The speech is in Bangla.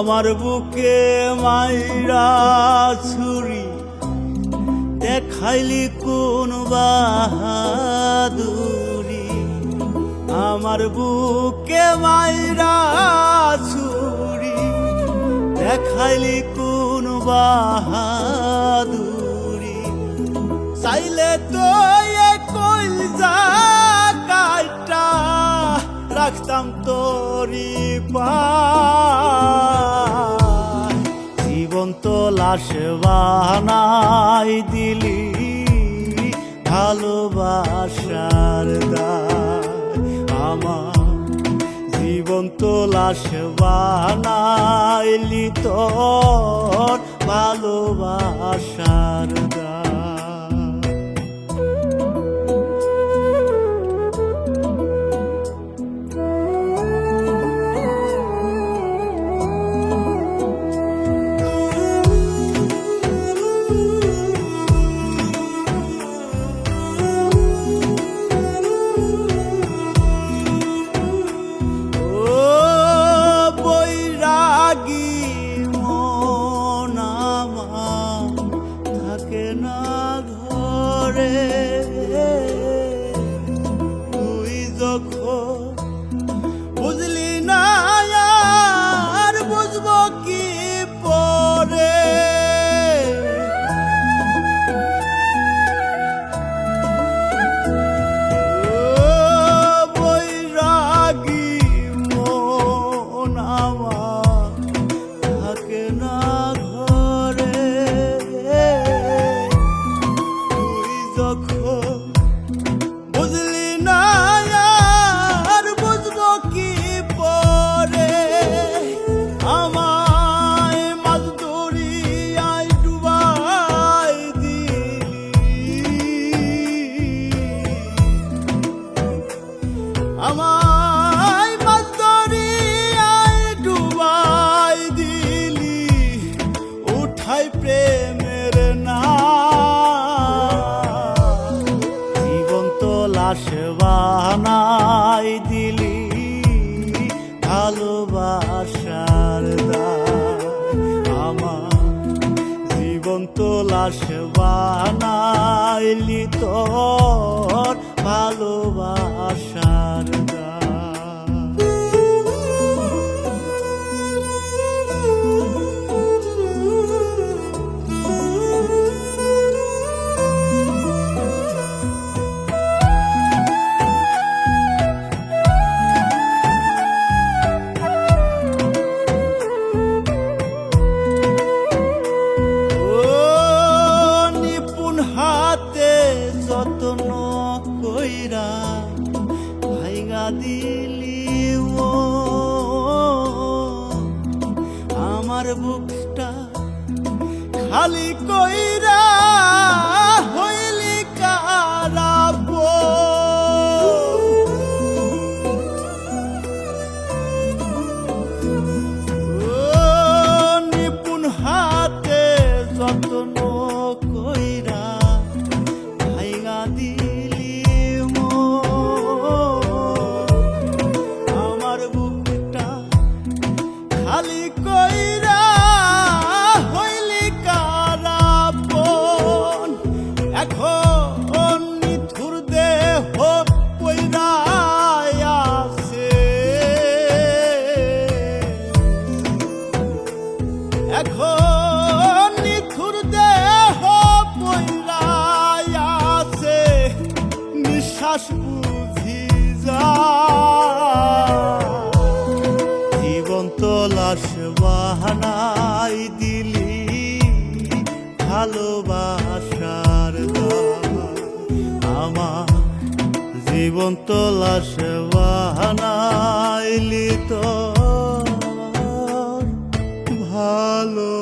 আমার বুকে মাইরা ছুরি, দেখাইলি কোন বাহাদুরি। আমার বুকে মাইরা ছুরি, দেখাইলি কোন বাহাদুরি। চাইলে তো কইল যা কাটা রাখতাম তোরি পায় জীবন্ত লাশ বানাই দিলি ভালোবাসার আমার জীবন লাশ বানাইলি তোর ভালোবাসার nombre. আমায় মাছ দরিয়ায় ডুবাই দিলি উঠাই না দিলি ভালোবাসার আমার জীবন্ত লাশ বানাইলি তোর দিলি ও আমার বুকটা খালি কইরা নিঃশ্বাস বুঝি যা লাশ বাহানাই দিলি ভালোবাসার। আমার জীবন্ত লাশ বাহানাইলি তো ভালোবাসা